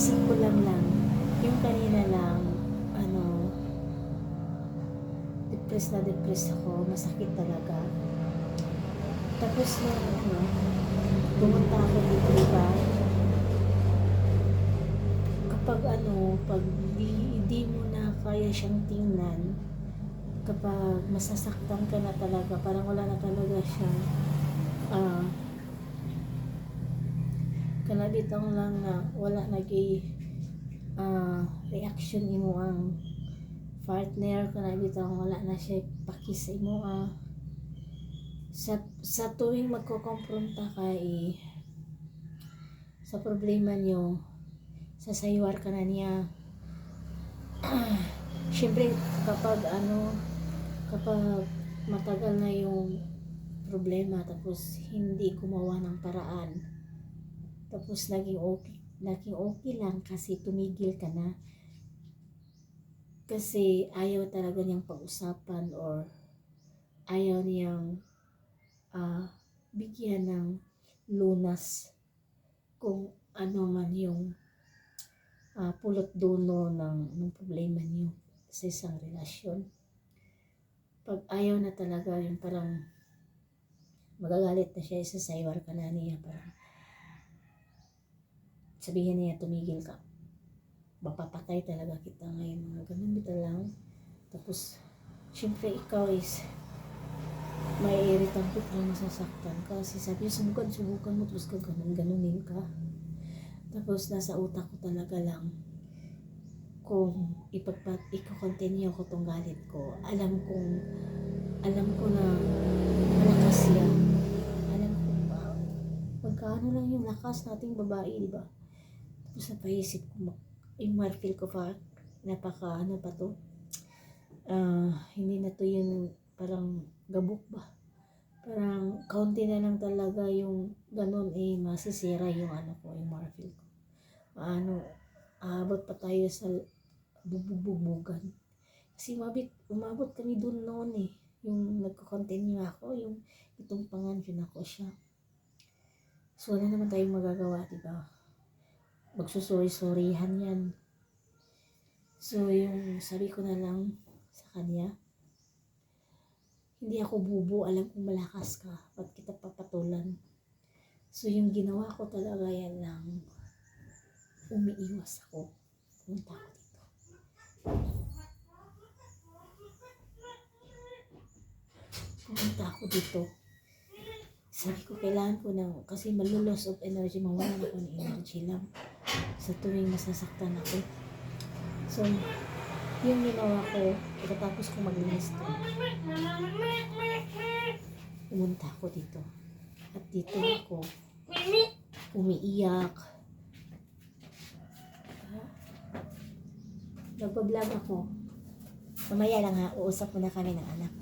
naisip ko lang lang, yung kanina lang, ano, depressed na depressed ako, masakit talaga. Tapos na, ano, pumunta ako dito, diba? Kapag ano, pag di, di mo na kaya siyang tingnan, kapag masasaktan ka na talaga, parang wala na talaga siya, ah, kanabitang lang na wala nagi ah, reaction imo ang partner kanabitang wala na siya pakis sa imo ah. sa sa tuwing magkokompronta ka eh, sa problema niyo sasaywar ka na niya syempre kapag ano kapag matagal na yung problema tapos hindi gumawa ng paraan tapos naging okay, naging okay lang kasi tumigil ka na. Kasi ayaw talaga niyang pag-usapan or ayaw niyang ah, bigyan ng lunas kung ano man yung ah, pulot duno ng, ng problema niyo sa isang relasyon. Pag ayaw na talaga yung parang magagalit na siya, isasaywar ka na niya parang sabihin niya tumigil ka. Mapapatay talaga kita ngayon mga ganun bita lang. Tapos syempre ikaw is may irritant ka parang masasaktan ka. Kasi sabi niya subukan subukan mo tapos gaganon ganunin ka. Tapos nasa utak ko talaga lang kung ipagpat iko-continue ko tong galit ko. Alam kong alam ko na malakas yan. Alam ko ba? Magkano lang yung lakas nating babae di ba tapos napaisip ko, yung marfil ko pa, napaka ano pa to, ah hindi na to yung parang gabok ba? Parang kaunti na lang talaga yung ganun eh, masisira yung ano ko, yung marfil ko. Ano, aabot pa tayo sa bububugan. Kasi umabot, umabot kami dun noon eh. Yung nagko-continue ako, yung itong pangansin ako siya. So, wala naman tayong magagawa, di ba? Magsusuri-surihan yan. So, yung sabi ko na lang sa kanya, hindi ako bubo, alam kong malakas ka, ba't kita papatulan? So, yung ginawa ko talaga yan lang, umiiwas ako. Pumunta ako dito. Pumunta ako dito. Sabi ko, kailangan ko ng, kasi malulos of energy, mawala na ako ng energy lang sa tuwing masasaktan ako. So, yung ginawa ko, pagkatapos ko maglinis to, pumunta ako dito. At dito ako, umiiyak. Nagpa-vlog ako. Mamaya lang ha, uusap muna kami ng anak.